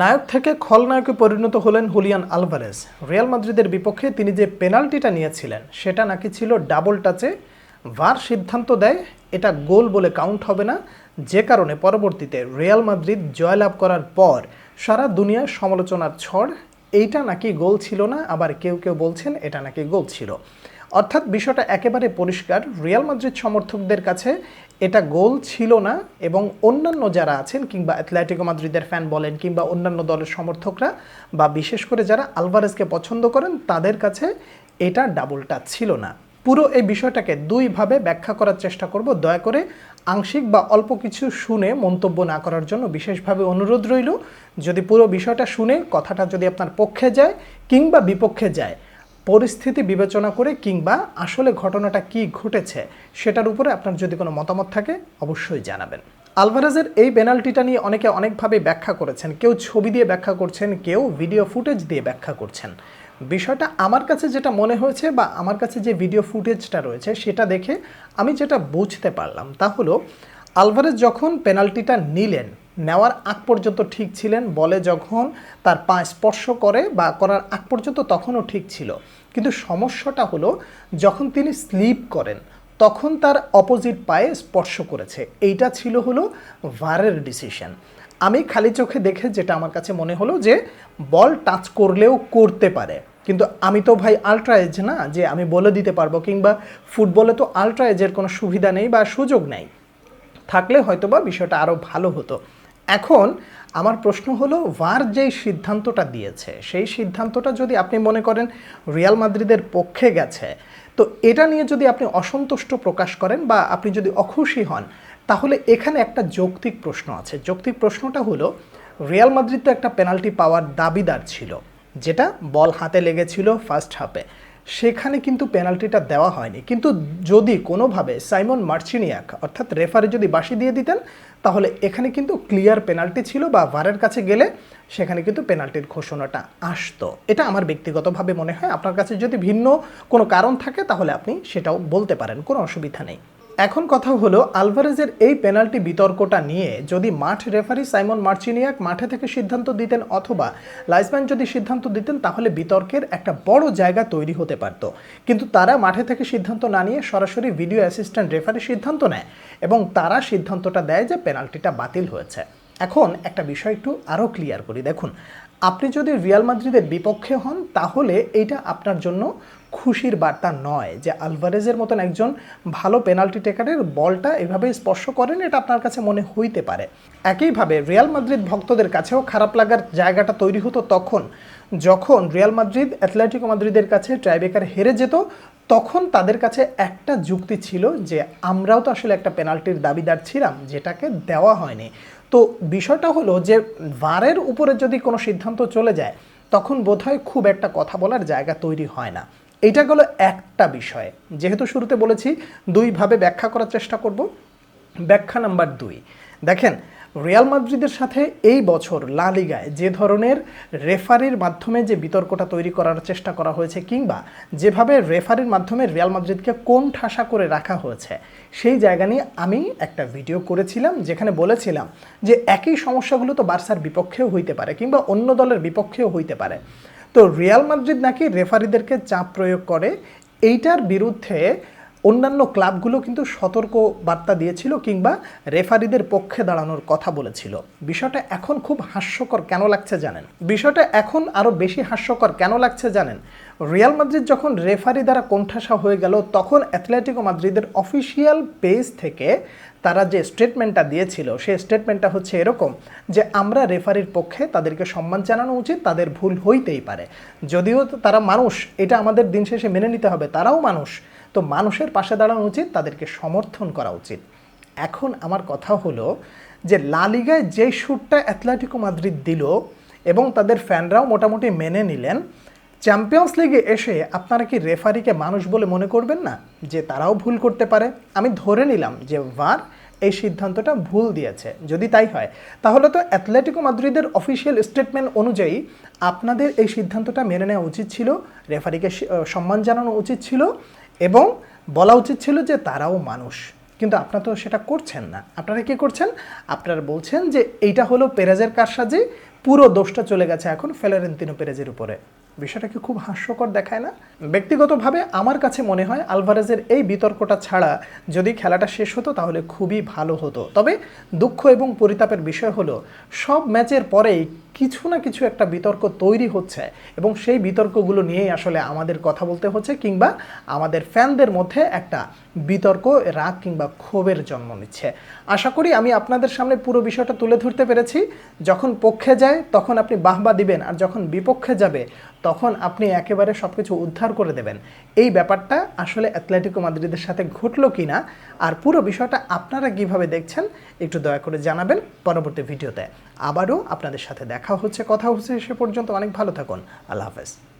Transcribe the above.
নায়ক থেকে খলনায়কে পরিণত হলেন হুলিয়ান আলভারেজ। রিয়াল মাদ্রিদের বিপক্ষে তিনি যে পেনাল্টিটা নিয়েছিলেন, সেটা নাকি ছিল ডাবল টাচে। ভার সিদ্ধান্ত দেয়, এটা গোল বলে কাউন্ট হবে না। যে কারণে পরবর্তীতে রিয়াল মাদ্রিদ জয়লাভ করার পর সারা দুনিয়ার সমালোচনার ঝড় এইটা নাকি গোল ছিল না, আবার কেউ কেউ বলছেন এটা নাকি গোল ছিল। অর্থাৎ বিষয়টা একেবারে পরিষ্কার, রিয়াল মাদ্রিদ সমর্থকদের কাছে এটা গোল ছিল না এবং অন্যান্য যারা আছেন কিংবা অ্যাথলেটিকো মাদ্রিদের ফ্যান বলেন কিংবা অন্যান্য দলের সমর্থকরা বা বিশেষ করে যারা আলভারেজকে পছন্দ করেন, তাদের কাছে এটা ডাবল টাচ ছিল না। পুরো এই বিষয়টাকে দুইভাবে ব্যাখ্যা করার চেষ্টা করব। দয়া করে আংশিক বা অল্প কিছু শুনে মন্তব্য না করার জন্য বিশেষভাবে অনুরোধ রইল। যদি পুরো বিষয়টা শুনে কথাটা যদি আপনার পক্ষে যায় কিংবা বিপক্ষে যায় পরিস্থিতি বিবেচনা করে কিংবা আসলে ঘটনাটা কি ঘটেছে সেটার উপরে আপনার যদি কোনো মতামত থাকে, অবশ্যই জানাবেন। আলভারেজের এই পেনাল্টিটা নিয়ে অনেকে অনেকভাবে ব্যাখ্যা করেছেন। কেউ ছবি দিয়ে ব্যাখ্যা করছেন, কেউ ভিডিও ফুটেজ দিয়ে ব্যাখ্যা করছেন। বিষয়টা আমার কাছে যেটা মনে হয়েছে বা আমার কাছে যে ভিডিও ফুটেজটা রয়েছে সেটা দেখে আমি যেটা বুঝতে পারলাম তা হলো, আলভারেজ যখন পেনাল্টিটা নিলেন নেওয়ার আগ পর্যন্ত ঠিক ছিলেন, বলে যখন তার পা স্পর্শ করে বা করার আগ পর্যন্ত তখনও ঠিক ছিল। কিন্তু সমস্যাটা হলো, যখন তিনি স্লিপ করেন, তখন তার অপোজিট পায়ে স্পর্শ করেছে। এইটা ছিল হলো ভারের ডিসিশন আমি খালি চোখে দেখে যেটা আমার কাছে মনে হলো যে, বল টাচ করলেও করতে পারে। কিন্তু আমি তো ভাই আলট্রা এজ না, যে আমি বলে দিতে পারব, কিংবা ফুটবলে তো আলট্রা এজের কোনো সুবিধা নেই বা সুযোগ নেই। থাকলে হয়তোবা বিষয়টা আরও ভালো হতো। এখন আমার প্রশ্ন হলো, ভার যেই সিদ্ধান্তটা দিয়েছে, সেই সিদ্ধান্তটা যদি আপনি মনে করেন রিয়াল মাদ্রিদের পক্ষে গেছে, তো এটা নিয়ে যদি আপনি অসন্তুষ্ট প্রকাশ করেন বা আপনি যদি অখুশি হন, তাহলে এখানে একটা যৌক্তিক প্রশ্ন আছে। যৌক্তিক প্রশ্নটা হলো, রিয়াল মাদ্রিদ তো একটা পেনাল্টি পাওয়ার দাবিদার ছিল, যেটা বল হাতে লেগেছিল ফার্স্ট হাফে সেখানে কিন্তু পেনাল্টিটা দেওয়া হয়নি। কিন্তু যদি কোনোভাবে সাইমন মার্চিনিয়াক, অর্থাৎ রেফারি যদি বাসি দিয়ে দিতেন, তাহলে এখানে কিন্তু ক্লিয়ার পেনাল্টি ছিল বা ভারের কাছে গেলে সেখানে কিন্তু পেনাল্টির ঘোষণাটা আসতো। এটা আমার ব্যক্তিগতভাবে মনে হয়। আপনার কাছে যদি ভিন্ন কোনো কারণ থাকে, তাহলে আপনি সেটাও বলতে পারেন। কোনো অসুবিধা নেই। এখন কথা হলো আলভারেজের এই পেনাল্টি বিতর্কটা নিয়ে। যদি মাঠ রেফারি সাইমন মার্চিনিয়াক মাঠে থেকে সিদ্ধান্ত দিতেন অথবা লাইসম্যান যদি সিদ্ধান্ত দিতেন, তাহলে বিতর্কের একটা বড় জায়গা তৈরি হতে পারত। কিন্তু তারা মাঠে থেকে সিদ্ধান্ত না নিয়ে সরাসরি ভিডিও অ্যাসিস্ট্যান্ট রেফারি সিদ্ধান্ত নেয় এবং তারা সিদ্ধান্তটা দেয় যে পেনাল্টিটা বাতিল হয়েছে। এখন একটা বিষয় একটু আরও ক্লিয়ার করি। দেখুন আপনি যদি রিয়াল মাদ্রিদের বিপক্ষে হন, তাহলে এইটা আপনার জন্য খুশির বার্তা নয় যে আলভারেজের মতন একজন ভালো পেনাল্টি টেকারের বলটা এভাবে স্পর্শ করেন, এটা আপনার কাছে মনে হইতে পারে। একইভাবে রিয়াল মাদ্রিদ ভক্তদের কাছেও খারাপ লাগার জায়গাটা তৈরি হতো তখন। যখন রিয়াল মাদ্রিদ অ্যাথলেটিকো মাদ্রিদের কাছে ট্রাইবেকার হেরে যেত, তখন তাদের কাছে একটা যুক্তি ছিল যে আমরাও তো আসলে একটা পেনাল্টির দাবিদার ছিলাম, যেটাকে দেওয়া হয়নি। তো বিষয়টা হলো যে ভারের উপরে যদি কোনো সিদ্ধান্ত চলে যায়, তখন বোধহয় খুব একটা কথা বলার জায়গা তৈরি হয় না। এটা গেলো একটা বিষয়। যেহেতু শুরুতে বলেছি, দুইভাবে ব্যাখ্যা করার চেষ্টা করব। ব্যাখ্যা নাম্বার দুই। দেখেন রিয়াল মাদ্রিদের সাথে এই বছর লা লিগায় যে ধরনের রেফারির মাধ্যমে যে বিতর্কটা তৈরি করার চেষ্টা করা হয়েছে কিংবা যেভাবে রেফারির মাধ্যমে রিয়াল মাদ্রিদকে কোন ঠাসা করে রাখা হয়েছে, সেই জায়গা নিয়ে আমি একটা ভিডিও করেছিলাম যেখানে বলেছিলাম যে একই সমস্যাগুলো তো বার্সার বিপক্ষেও হইতে পারে কিংবা অন্য দলের বিপক্ষেও হইতে পারে। তো রিয়াল মাদ্রিদ নাকি রেফারিদেরকে চাপ প্রয়োগ করে, এইটার বিরুদ্ধে অন্যান্য ক্লাবগুলো কিন্তু সতর্ক বার্তা দিয়েছিল কিংবা রেফারিদের পক্ষে দাঁড়ানোর কথা বলেছিল। বিষয়টা এখন খুব হাস্যকর কেন লাগছে জানেন? বিষয়টা এখন আরও বেশি হাস্যকর কেন লাগছে জানেন? রিয়াল মাদ্রিদ যখন রেফারি দ্বারা কোণঠাসা হয়ে গেল, তখন অ্যাথলেটিকো মাদ্রিদের অফিসিয়াল পেজ থেকে তারা যে স্টেটমেন্টটা দিয়েছিল, সেই স্টেটমেন্টটা হচ্ছে এরকম যে, আমরা রেফারির পক্ষে তাদেরকে সম্মান জানানো উচিত, তাদের ভুল হইতেই পারে। যদিও তারা মানুষ, এটা আমাদের দিন শেষে মেনে নিতে হবে, তারাও মানুষ। তো মানুষের পাশে দাঁড়ানো উচিত, তাদেরকে সমর্থন করা উচিত। এখন আমার কথা হলো যে লা লিগায় যে শ্যুটটা অ্যাথলেটিকো মাদ্রিদ দিল এবং তাদের ফ্যানরাও মোটামুটি মেনে নিলেন, চ্যাম্পিয়ন্স লিগে এসে আপনারা কি রেফারিকে মানুষ বলে মনে করবেন না যে তারাও ভুল করতে পারে? আমি ধরে নিলাম যে ভার এই সিদ্ধান্তটা ভুল দিয়েছে। যদি তাই হয়, তাহলে তো অ্যাথলেটিকো মাদ্রিদের অফিসিয়াল স্টেটমেন্ট অনুযায়ী আপনাদের এই সিদ্ধান্তটা মেনে নেওয়া উচিত ছিল, রেফারিকে সম্মান জানানো উচিত ছিল এবং বলা উচিত ছিল যে তারাও মানুষ। কিন্তু আপনারা তো সেটা করছেন না। আপনারা কি করছেন? আপনারা বলছেন যে এইটা হলো পেরাজের কারসাজি, পুরো দোষটা চলে গেছে এখন ফেলারেন্তিনো পেরাজের উপরে। বিষয়টা কি খুব হাস্যকর দেখায় না। ব্যক্তিগতভাবে আমার কাছে মনে হয় আলভারেজের এই বিতর্কটা ছাড়া যদি খেলাটা শেষ হতো তাহলে খুবই ভালো হতো। তবে দুঃখ এবং পরিতাপের বিষয় হলো, সব ম্যাচের পরেই কিছু না কিছু একটা বিতর্ক তৈরি হচ্ছে এবং সেই বিতর্কগুলো নিয়েই আসলে আমাদের কথা বলতে হচ্ছে কিংবা আমাদের ফ্যানদের মধ্যে একটা বিতর্ক, রাগ কিংবা ক্ষোভের জন্ম নিচ্ছে। আশা করি আমি আপনাদের সামনে পুরো বিষয়টা তুলে ধরতে পেরেছি। যখন পক্ষে যায় তখন আপনি বাহবা দিবেন আর যখন বিপক্ষে যাবে তখন আপনি একেবারে সব কিছু উদ্ধার করে দেবেন। এই ব্যাপারটা আসলে অ্যাথলেটিকো মাদ্রিদের সাথে ঘটলো কি না আর পুরো বিষয়টা আপনারা কীভাবে দেখছেন একটু দয়া করে জানাবেন পরবর্তী ভিডিওতে। আবারও আপনাদের সাথে দেখা হচ্ছে, কথা হচ্ছে সে পর্যন্ত। অনেক ভালো থাকুন। আল্লাহ হাফেজ।